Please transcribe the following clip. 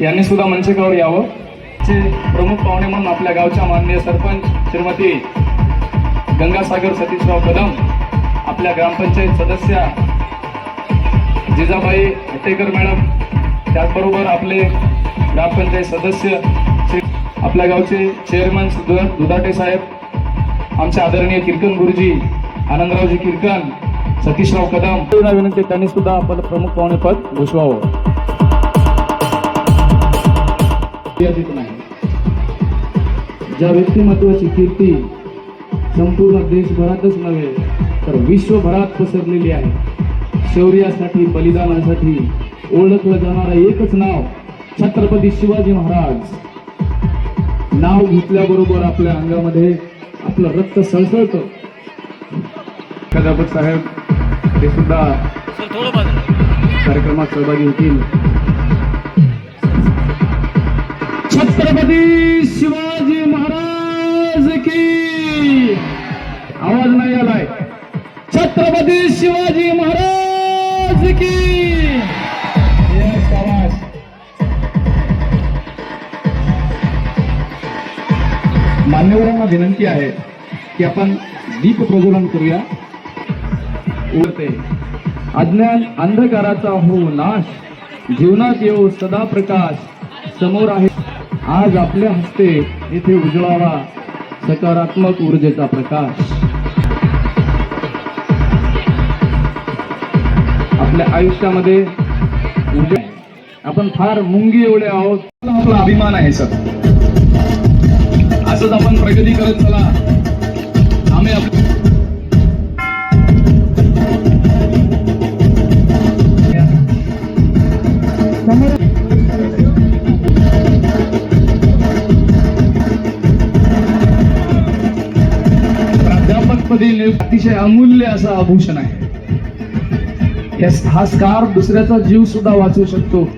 यांनी सुद्धा मंचकावर यावं. चे प्रमुख पाहुणे म्हणून आपल्या गावच्या माननीय सरपंच श्रीमती गंगासागर सतीशराव कदम आपल्या ग्रामपंचायत सदस्या जिजाबाई हटेकर मॅडम त्याचबरोबर आपले ग्रामपंचायत सदस्य आपल्या गावचे चेअरमन दुधाटे साहेब आमचे आदरणीय कीर्तन गुरुजी आनंदरावजी कीर्तन सतीशराव कदम. विनंती त्यांनी सुद्धा आपलं प्रमुख पाहुणे पद घुसवावं मर्यादित नाही ज्या व्यक्तिमत्वाची कीर्ती संपूर्ण देशभरातच नव्हे तर विश्वभरात पसरलेली आहे. शौर्यासाठी बलिदानासाठी ओळखलं जाणारं एकच नाव छत्रपती शिवाजी महाराज. नाव घेतल्याबरोबर आपल्या अंगामध्ये आपलं रक्त सळसळतं. प्राध्यापक साहेब ते सुद्धा कार्यक्रमात सहभागी होतील. छत्रपती शिवाजी महाराज की. आवाज नाही आलाय. छत्रपती शिवाजी महाराज की. मान्यवरांना विनंती आहे की आपण दीप प्रज्वलन करूया. उरते अज्ञान अंधकाराचा हो नाश जीवनात येऊ सदा प्रकाश समोर आहे. आज आपल्या हस्ते येथे उजळावा सकारात्मक ऊर्जेचा प्रकाश. आपल्या आयुष्यामध्ये ऊर्जा आपण फार मुंगी एवढे आहोत. आपला अभिमान आहे सर असंच आपण प्रगती करत चला. आम्ही आपल्या अतिशय अमूल्य असं आभूषण आहे. या- हा स्कार दुसऱ्याचा जीव सुद्धा वाचवू शकतो.